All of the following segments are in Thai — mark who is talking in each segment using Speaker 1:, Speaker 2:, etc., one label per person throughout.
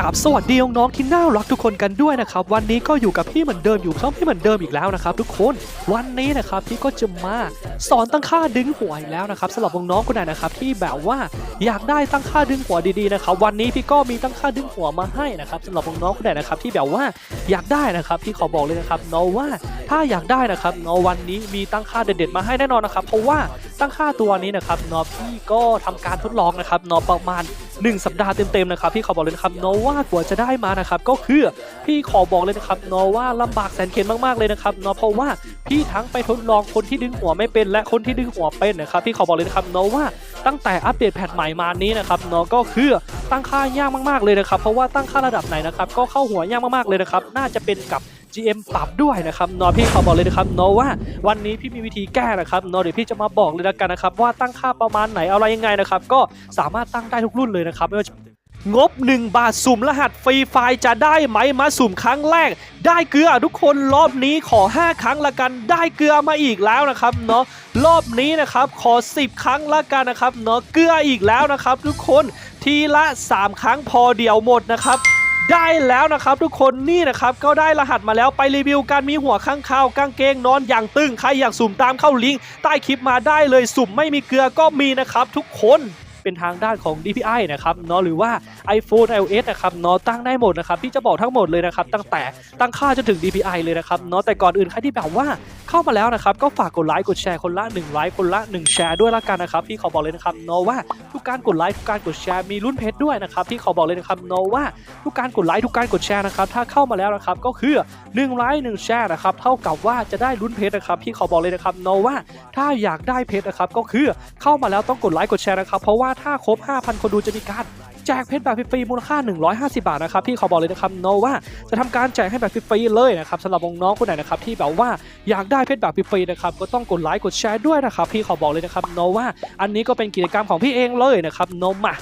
Speaker 1: กับสวัสดีน้องๆที่น่ารักทุกคนกันด้วยนะครับ วันนี้ก็อยู่กับพี่เหมือนเดิมอยู่ช่องพี่เหมือนเดิมอีกแล้วนะครับทุกคนวันนี้นะครับพี่ก็จะมาสอนตั้งค่าดึงหัวอีกแล้วนะครับสำหรับน้องๆคนไหนนะครับที่แบบว่าอยากได้ตั้งค่าดึงหัวดีๆนะครับวันนี้พี่ก็มีตั้งค่าดึงหัวมาให้นะครับสำหรับน้องๆคนไหนนะครับที่แบบว่าอยากได้นะครับพี่ขอบอกเลยนะครับเนาะว่าถ้าอยากได้นะครับเนาะวันนี้มีตั้งค่าเด็ดๆมาให้แน่นอนนะครับเพราะว่าตั้งค่าตัวนี้นะครับเนาะพี่ก็ทำการทดลองนะครับเนาะประมาณ 1 สัปดาห์เต็มๆนะครับพี่ขอบอกเลยนะครับเนาะว่ากว่าจะได้มานะครับก็คือพี่ขอบอกเลยนะครับนาะว่าลำบากแสนเข็ญมากๆเลยนะครับนาเพราะว่าพี่ทั้งไปทดลองคนที่ดึงหัวไม่เป็น และคนที่ดึงหัวเป็นนะครับพี่ขอบอกเลยนะครับนาะว่าตั้งแต่อัปเดตแพทใหม่มานี้นะครับนาก็คือตั้งค่ายากมากๆเลยนะครับเพราะว่าตั้งค่าระดับไหนนะครับก็เข้าหัวยากมากๆเลยนะครับน่าจะเป็นกับ GM ปรับด้วยนะครับนาพี่ขอบอกเลยนะครับนาะว่าวันนี้พี่มีวิธีแก้นะครับนาะเดี๋ยวพี่จะมาบอกเลยละกันนะครับว่าตั้งค่าประมาณไหนอะไรยังไงนะครับก็สามารถตั้งได้ทุกรุ่นเลยนะครับไม่ว่าจะ งบ 1 บาทสุ่มรหัสฟรีไฟล์จะได้ไหมมาสุ่มครั้งแรก ได้เกลือทุกคนรอบนี้ขอ 5 ครั้งละกัน ได้เกลือมาอีกแล้วนะครับเนาะรอบนี้นะครับขอ 10 ครั้งละกันนะครับเนาะเกลืออีกแล้วนะครับ ทุกคนทีละ 3 ครั้งพอเดียวหมดนะครับได้แล้วนะครับทุกคนนี่นะครับก็ได้รหัสมาแล้วไปรีวิวการมีหัวข้างข่าวกางเกงนอนอย่างตึงใครอยากสุ่มตามเข้าลิงก์ใต้คลิปมาได้เลยสุ่มไม่มีเกลือก็มีนะครับทุกคน เป็นทางด้านของ DPI นะครับเนาะหรือว่า iPhone iOS นะครับเนาะตั้งได้หมดนะครับพี่จะบอกทั้งหมดเลยนะครับตั้งแต่ตั้งค่าจนถึง DPI เลยนะครับเนาะแต่ก่อนอื่นใครที่แบบว่าเข้ามาแล้วนะครับก็ฝากกดไลค์กดแชร์คนละ1ไลค์คนละ1แชร์ด้วยละกันนะครับพี่ขอบอกเลยนะครับเนาะว่าทุกการกดไลค์ทุกการกดแชร์มีรุ่นเพชรด้วยนะครับพี่ขอบอกเลยนะครับเนาะว่าทุกการกดไลค์ทุกการกดแชร์นะครับถ้าเข้ามาแล้วนะครับก็คือ1ไลค์1แชร์นะครับเท่ากับว่าจะได้ลุ้นเพชรนะครับพี่ขอบอกเลยนะครับเนาะว่าถ้าอยากได้เพชรนะครับก็คือเข้ามาแล้วต้องกดไลค์กดแชร์นะครับเพราะว่าถ้าครบ 5,000 คนดูจะมีการแจกเพชรแบบฟรีมูลค่า 150 บาทนะครับพี่ขอบอกเลยนะครับโนว่าจะทำการแจกให้แบบฟรีเลยนะครับสำหรับน้องคนไหนนะครับที่แบบว่าอยากได้เพชรแบบฟรีนะครับก็ต้องกดไลค์กดแชร์ด้วยนะครับพี่ขอบอกเลยนะครับโนว่าอันนี้ก็เป็นกิจกรรมของพี่เองเลยนะครับโนมา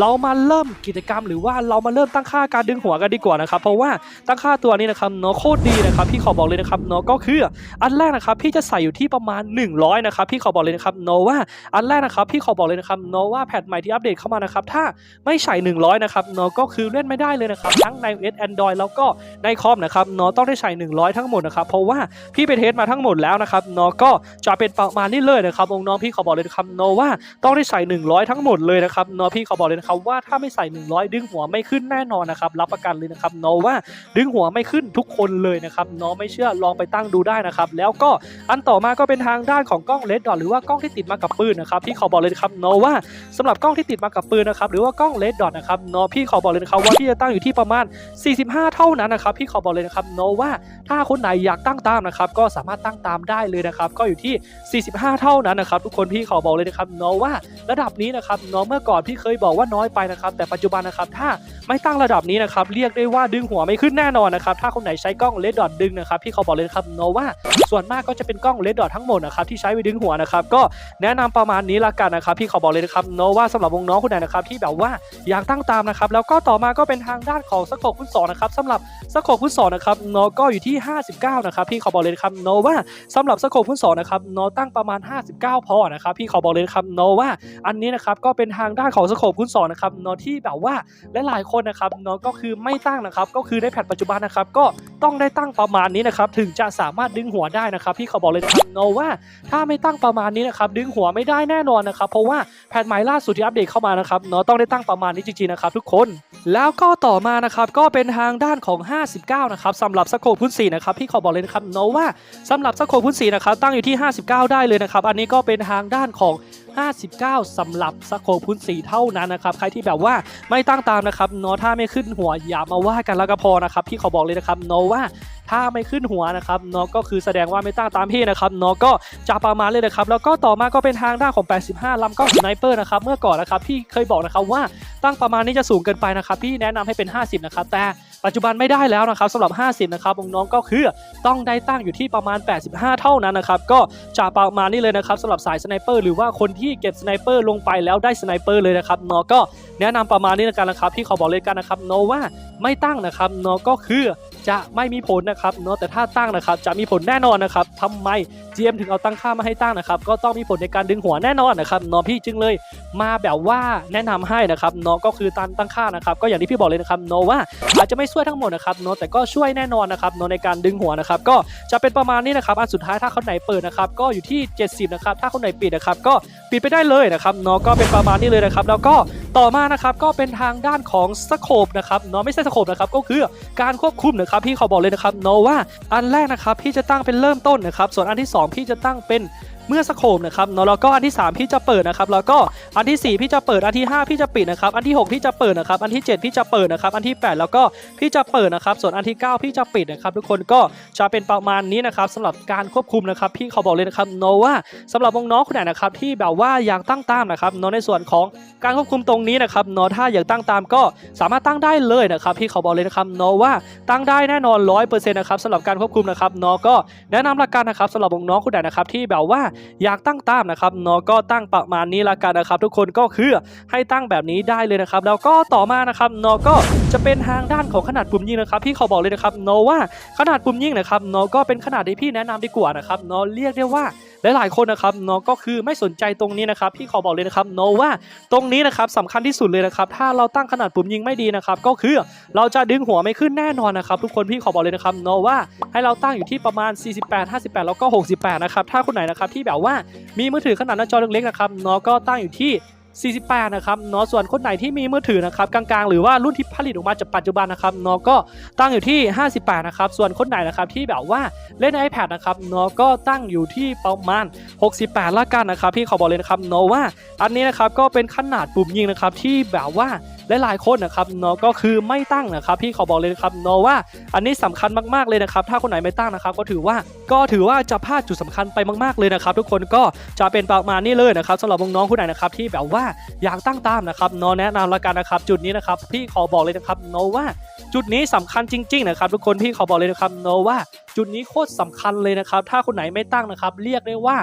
Speaker 1: เรามาเริ่มกิจกรรม หรือว่าเรามาเริ่มตั้งค่าการดึงหัวกันดีกว่านะครับ เพราะว่าตั้งค่าตัวนี้นะครับเนาะโคตรดีนะครับพี่ขอบอกเลยนะครับเนาะก็คืออันแรกนะครับพี่จะใส่อยู่ที่ประมาณ 100นะครับพี่ขอบอกเลยนะครับเนาะว่าอันแรกนะครับพี่ขอบอกเลยนะครับเนาะว่าแพทใหม่ที่อัปเดตเข้ามานะครับถ้าไม่ใส่100นะครับเนาะก็คือเล่นไม่ได้เลยนะครับทั้งใน iOS Android แล้วก็ในคอมนะครับเนาะต้องได้ใส่100 ทั้งหมดนะครับเพราะว่าพี่ไปเทสมาทั้งหมดแล้วนะครับเนาะก็จะเป็นประมาณนี้เลยนะครับน้องพี่ขอบอกเลยนะครับเนาะว่าต้องได้ใส่100 ทั้งหมดเลยนะครับเนาะพี่ขอบอกเลยนะครับว่าถ้าไม่ใส่ 100 ดึงหัวไม่ขึ้นแน่นอนนะครับรับประกันเลยนะครับเนาะว่าดึงหัวไม่ขึ้นทุกคนเลยนะครับเนาะไม่เชื่อลองไปตั้งดูได้นะครับแล้วก็อันต่อมาก็เป็นทางด้านของกล้องเลดดอทหรือว่ากล้องที่ติดมากับปืนนะครับพี่ขอบอกเลยนะครับเนาะว่าสำหรับกล้องที่ติดมากับปืนนะครับหรือว่ากล้องเลดดอทนะครับเนาะพี่ขอบอกเลยนะครับว่าพี่จะตั้งอยู่ที่ประมาณ 45 เท่านั้นนะครับพี่ขอบอกเลยนะครับเนาะว่าถ้าคนไหนอยากตั้งตามนะครับก็สามารถตั้งตามได้เลยนะครับก็อยู่ที่ 45 เท่านั้นนะครับทุกคนพี่ขอบอกเลยนะครับเนาะว่าระดับนี้นะครับเนาะเมื่อก่อนพี่เคยบอกว่าน้อยไปนะครับ แต่ปัจจุบันนะครับ ถ้าไม่ตั้งระดับนี้นะครับ เรียกได้ว่าดึงหัวไม่ขึ้นแน่นอนนะครับ ถ้าคนไหนใช้กล้องเลดดอทดึงนะครับพี่เขอบอกเลยครับเนว่าส่วนมากก็จะเป็นกล้องเลดดอททั้งหมดนะครับที่ใช้ไปดึงหัวนะครับ ก็แนะนำประมาณนี้ละกันนะครับพี่เขอบอกเลยนะครับเนว่าสำหรับวงน้องคนไหนนะครับที่แบบว่าอยากตั้งตามนะครับ แล้วก็ต่อมาก็เป็นทางด้านของสโคปคุณสองนะครับสำหรับสโคปคุณสองนะครับเนก็อยู่ที่ 59 นะครับพี่เขอบอกเลยครับเนว่าสำหรับสโคปคุณสองนะครับเนตั้งประมาณ 59 พอนะครับพี่ขอบอกเลยนะครับเนาะว่าอันนี้นะครับก็เป็นทางด้านของสโคปคุณสอนนะครับเนาะที่แบบว่าหลายๆคนนะครับเนาะก็คือไม่ตั้งนะครับ ก็คือในแพทปัจจุบันนะครับก็ต้องได้ตั้งประมาณนี้นะครับถึงจะสามารถดึงหัวได้นะครับพี่เขาบอกเลยนะครับเนาะว่าถ้าไม่ตั้งประมาณนี้นะครับดึงหัวไม่ได้แน่นอนนะครับเพราะว่าแพทใหม่ล่าสุดที่อัปเดตเข้ามานะครับเนาะต้องได้ตั้งประมาณนี้จริงๆนะครับทุกคนแล้วก็ต่อมานะครับก็เป็นทางด้านของ 59 นะครับสำหรับสโคพุ่นสีนะครับพี่เขอบอกเลยนะครับเนาะว่าสำหรับสโคพุ่นสีนะครับตั้งอยู่ที่ 59 ได้เลยนะครับอันนี้ก็เป็นทางด้านของ59สำหรับสโคพุ่นสีเท่านั้นนะครับใครที่แบบว่าไม่ตั้งตามนะครับเนาะถ้าไม่ขึ้นหัวอย่ามาว่ากันแล้วก็พอนะครับพี่ขอบอกเลยนะครับเนาะว่าถ้าไม่ขึ้นหัวนะครับเนาะก็คือแสดงว่าไม่ตั้งตามพี่นะครับเนาะก็จะประมาณเลยนะครับ แล้วก็ต่อมาก็เป็นทางด้านของ 85ลำกล้องสไนเปอร์นะครับเมื่อก่อนนะครับพี่เคยบอกนะครับว่าตั้งประมาณนี้จะสูงเกินไปนะครับพี่แนะนำให้เป็น 50 นะครับ แต่ปัจจุบันไม่ได้แล้วนะครับสำหรับ 50 นะครับน้องก็คือต้องได้ตั้งอยู่ที่ประมาณ 85 เท่านั้นนะครับก็จะประมาณนี้เลยนะครับสำหรับสายสไนเปอร์หรือว่าคนที่เก็บสไนเปอร์ลงไปแล้วได้สไนเปอร์เลยนะครับเนาะก็แนะนำประมาณนี้แล้วกันนะครับพี่ขอบอกเลยกันนะครับเนาะว่าไม่ตั้งนะครับเนาะก็คือ จะไม่มีผลนะครับเนาะแต่ถ้าตั้งนะครับจะมีผลแน่นอนนะครับทำไม GM ถึงเอาตั้งค่ามาให้ตั้งนะครับ ก็ต้องมีผลในการดึงหัวแน่นอนนะครับน้องพี่จึงเลยมาแบบว่าแนะนำให้นะครับน้องก็คือตันตั้งค่านะครับ ก็อย่างที่พี่บอกเลยนะครับโนว่าอาจจะไม่ช่วยทั้งหมดนะครับโนแต่ก็ช่วยแน่นอนนะครับโนในการดึงหัวนะครับ ก็จะเป็นประมาณนี้นะครับ อันสุดท้ายถ้าเขาไหนเปิดนะครับก็อยู่ที่ 70นะครับถ้าเขาไหนปิดนะครับก็ปิดไปได้เลยนะครับโนก็เป็นประมาณนี้เลยนะครับ แล้วก็ต่อมานะครับก็เป็นทางด้านของสโคบนะครับเนาะไม่ใช่สโคบนะครับก็คือการควบคุมนะครับพี่ขอบอกเลยนะครับเนาะว่าอันแรกนะครับพี่จะตั้งเป็นเริ่มต้นนะครับส่วนอันที่ 2ที่จะตั้งเป็น เมื่อสโคปนะครับเนาะแล้วก็อันที่สามพี่จะเปิดนะครับแล้วก็อันที่สี่พี่จะเปิดอันที่ห้าพี่จะปิดนะครับอันที่หกพี่จะเปิดนะครับอันที่เจ็ดพี่จะเปิดนะครับอันที่แปดแล้วก็พี่จะเปิดนะครับส่วนอันที่เก้าพี่จะปิดนะครับทุกคนก็จะเป็นประมาณนี้นะครับสำหรับการควบคุมนะครับพี่เขาบอกเลยนะครับเนาะว่าสำหรับน้องๆคนไหนนะครับที่แบบว่าอยากตั้งตามนะครับเนาะในส่วนของการควบคุมตรงนี้นะครับเนาะถ้าอยากตั้งตามก็สามารถตั้งได้เลยนะครับพี่เขาบอกเลยนะครับเนาะว่าตั้งได้แน่นอนร้อยเปอร์เซ็นต์นะครับสำหรับการควบคุมนะครับเนาะก็แนะนำหลักการนะครับสำหรับน้องๆคนไหนนะครับที่แบบว่าอยากตั้งตามนะครับเนาะก็ตั้งประมาณนี้ละกันนะครับ ทุกคนก็คือให้ตั้งแบบนี้ได้เลยนะครับ แล้วก็ต่อมานะครับเนาะก็จะเป็นทางด้านของขนาดปุ่มยิงนะครับพี่เขาบอกเลยนะครับเนาะว่าขนาดปุ่มยิงนะครับเนาะก็เป็นขนาดที่พี่แนะนำดีกว่านะครับเนาะเรียกได้ว่า ลหลายๆคนนะครับเนาะก็คือไม่สนใจตรงนี้นะครับพี่ขอบอกเลยนะครับเนาะว่าตรงนี้นะครับสำคัญที่สุดเลยนะครับถ้าเราตั้งขนาดปุ่มยิงไม่ดีนะครับก็คือเราจะดึงหัวไม่ขึ้นแน่นอนนะครับทุกคนพี่ขอบอกเลยนะครับเนาะว่าให้เราตั้งอยู่ที่ประมาณ 48 58 แล้วก็ 68 นะครับถ้าคนไหนนะครับที่แบบว่ามีมือถือขนาดหน้าจอเล็กๆนะครับเนาะก็ตั้งอยู่ที่ 48 นะครับเนาะส่วนคนไหนที่มีมือถือนะครับกลางๆ หรือว่ารุ่นที่ผลิตออกมาจากปัจจุบันนะครับเนาะก็ตั้งอยู่ที่ 58 นะครับ ส่วนคนไหนนะครับที่แบบว่าเล่น iPad นะครับเนาะก็ตั้งอยู่ที่ประมาณ 68 ละกันนะครับพี่ขอบอกเลยนะครับเนาะว่า อันนี้นะครับก็เป็นขนาดปุ่มยิงนะครับที่แบบว่า และหลายคนนะครับเนาะก็คือไม่ตั้งนะครับพี่ขอบอกเลยนะครับเนาะว่าอันนี้สำคัญมากๆเลยนะครับถ้าคนไหนไม่ตั้งนะครับก็ถือว่าก็ถือว่าจะพลาดจุดสำคัญไปมากๆเลยนะครับ ทุกคนก็จะเป็นประมาณนี้เลยนะครับสำหรับน้องๆคนไหนนะครับที่แบบว่าอยากตั้งตามนะครับเนาะแนะนำละกันนะครับ จุดนี้นะครับพี่ขอบอกเลยนะครับเนาะว่าจุดนี้สำคัญจริงๆนะครับทุกคนพี่ขอบอกเลยนะครับเนาะว่า จุดนี้โคตรสำคัญเลยนะครับ ถ้าคนไหนไม่ตั้งนะครับ เรียกได้ว่า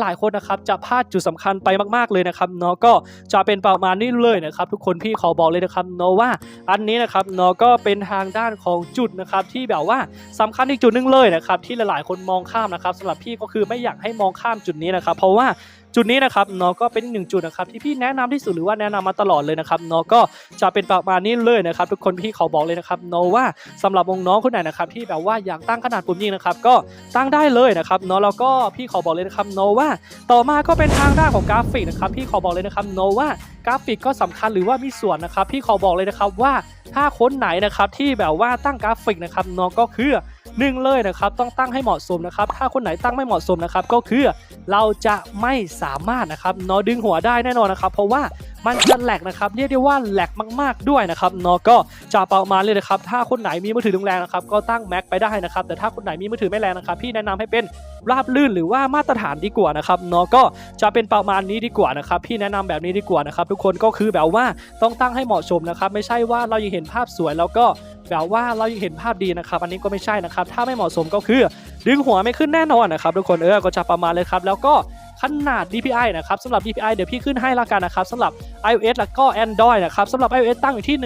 Speaker 1: หลายๆคนนะครับจะพลาดจุดสำคัญไปมากๆเลยนะครับเนาะก็จะเป็นประมาณนี้เลยนะครับ ทุกคนพี่ขอบอกเลยนะครับเนาะว่าอันนี้นะครับเนาะก็เป็นทางด้านของจุดนะครับที่แบบว่าสำคัญอีกจุดนึงเลยนะครับที่หลายๆคนมองข้ามนะครับสำหรับพี่ก็คือไม่อยากให้มองข้ามจุดนี้นะครับ เพราะว่า จุดนี้นะครับเนาะก็เป็นหนึ่งจุดนะครับที่พี่แนะนำที่สุดหรือว่าแนะนำมาตลอดเลยนะครับเนาะก็จะเป็นประมาณนี้เลยนะครับ ทุกคนพี่ขอบอกเลยนะครับเนาะว่าสำหรับน้องคนไหนนะครับที่แบบว่าอยากตั้งขนาดปุ่มยิงนะครับก็ตั้งได้เลยนะครับเนาะแล้วก็พี่ขอบอกเลยนะครับโนว่าต่อมาก็เป็นทางด้านของกราฟิกนะครับพี่ขอบอกเลยนะครับโนว่ากราฟิกก็สำคัญหรือว่ามีส่วนนะครับพี่ขอบอกเลยนะครับว่าถ้าคนไหนนะครับที่แบบว่าตั้งกราฟิกนะครับเนาะก็คือ หนึ่งเลยนะครับต้องตั้งให้เหมาะสมนะครับถ้าคนไหนตั้งไม่เหมาะสมนะครับก็คือเราจะไม่สามารถนะครับนาะดึงหัวได้แน่นอนนะครับ เพราะว่ามันจะแหลกนะครับเรียกได้ว่าแหลกมาก ๆด้วยนะครับนาะก็จะประมาณเลยนะครับถ้าคนไหนมีมือถือแรงนะครับก็ตั้งแม็กไปได้นะครับแต่ถ้าคนไหนมีมือถือไม่แรงนะครับพี่แนะนำให้เป็นราบลื่นหรือว่ามาตรฐานดีกว่านะครับนาะก็จะเป็นประมาณนี้ดีกว่านะครับพี่แนะนำแบบนี้ดีกว่านะครับทุกคนก็คือแบบว่าต้องตั้งให้เหมาะสมนะครับไม่ใช่ว่าเรายังเห็นภาพสวยแล้วก็ แบบว่าเรายังเห็นภาพดีนะครับ อันนี้ก็ไม่ใช่นะครับ ถ้าไม่เหมาะสมก็คือ ดึงหัวไม่ขึ้นแน่นอนนะครับทุกคนเออก็จะประมาณเลยครับ แล้วก็ขนาด DPI นะครับสำหรับ DPI เดี๋ยวพี่ขึ้นให้ละกันนะครับสำหรับ iOS แล้วก็ Android นะครับสำหรับ iOS ตั้งอยู่ที่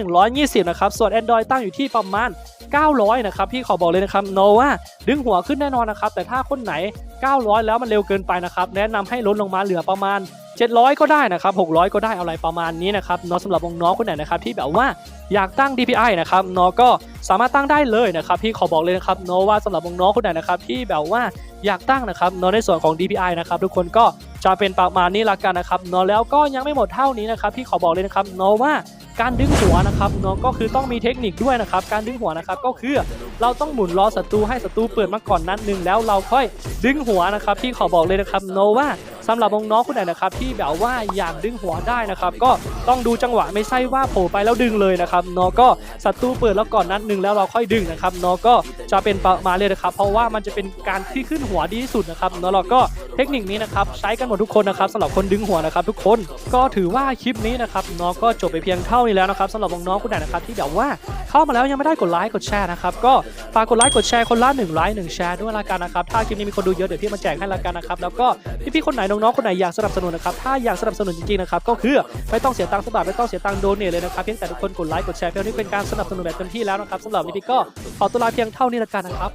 Speaker 1: 120 นะครับ ส่วน Android ตั้งอยู่ที่ประมาณ 900 นะครับ พี่ขอบอกเลยนะครับโนว่าดึงหัวขึ้นแน่นอนนะครับ แต่ถ้าคนไหน 900 แล้วมันเร็วเกินไปนะครับ แนะนำให้ลดลงมาเหลือประมาณ 700 ก็ได้นะครับ 600 ก็ได้อะไรประมาณนี้นะครับเนาะสำหรับน้องๆคนไหนนะครับที่แบบว่าอยากตั้ง DPI นะครับเนาะก็สามารถตั้งได้เลยนะครับพี่ขอบอกเลยนะครับเนาะว่าสำหรับน้องๆคนไหนนะครับที่แบบว่าอยากตั้งนะครับเนาะในส่วนของ DPI นะครับทุกคนก็จะเป็นประมาณนี้ละกันนะครับเนาะแล้วก็ยังไม่หมดเท่านี้นะครับพี่ขอบอกเลยนะครับเนาะว่าการดึงหัวนะครับเนาะก็คือต้องมีเทคนิคด้วยนะครับ การดึงหัวนะครับก็คือเราต้องหมุนล้อศัตรูให้ศัตรูเปิดมาก่อนนัดหนึ่งแล้วเราค่อยดึงหัวนะครับพี่ขอบอกเลยนะครับเนาะว่า สำหรับน้องๆคนไหนนะครับที่แบบว่าอยากดึงหัวได้นะครับ ก็ต้องดูจังหวะไม่ใช่ว่าโผล่ไปแล้วดึงเลยนะครับเนาะก็ศัตรูเปิดแล้วก่อนนัดหนึ่งแล้วเราค่อยดึงนะครับเนาะก็จะเป็นประมาเลยนะครับ เพราะว่ามันจะเป็นการที่ขึ้นหัวดีที่สุดนะครับเนาะเราก็เทคนิคนี้นะครับใช้กันหมดทุกคนนะครับสำหรับคนดึงหัวนะครับ ทุกคนก็ถือว่าคลิปนี้นะครับเนาะก็จบไปเพียงเท่านี้แล้วนะครับสำหรับน้องๆคนไหนนะครับที่แบบว่าเข้ามาแล้วยังไม่ได้กดไลค์กดแชร์นะครับก็ฝากกดไลค์กดแชร์คนละหนึ่งไลค์หนึ่งแชร์ด้วยละกันนะครับถ้าคลิปนี้มีคนดูเยอะเดี๋ยวพี่มาแจกให้ละกันนะครับแล้วก็พี่ๆคนไหนน้องๆคนไหนอยากสนับสนุนนะครับถ้าอยากสนับสนุนจริงๆนะครับก็คือไม่ต้องเสียตังค์สบาทไม่ต้องเสียตังค์โดเนทเลยนะครับเพียงแต่ทุกคนกดไลค์กดแชร์เพื่อนี่เป็นการสนับสนุนแบบเต็มที่แล้วนะครับสำหรับวันนี้ก็ขอตัวลาเพียงเท่านี้ละกันนะครับ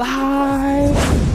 Speaker 1: บาย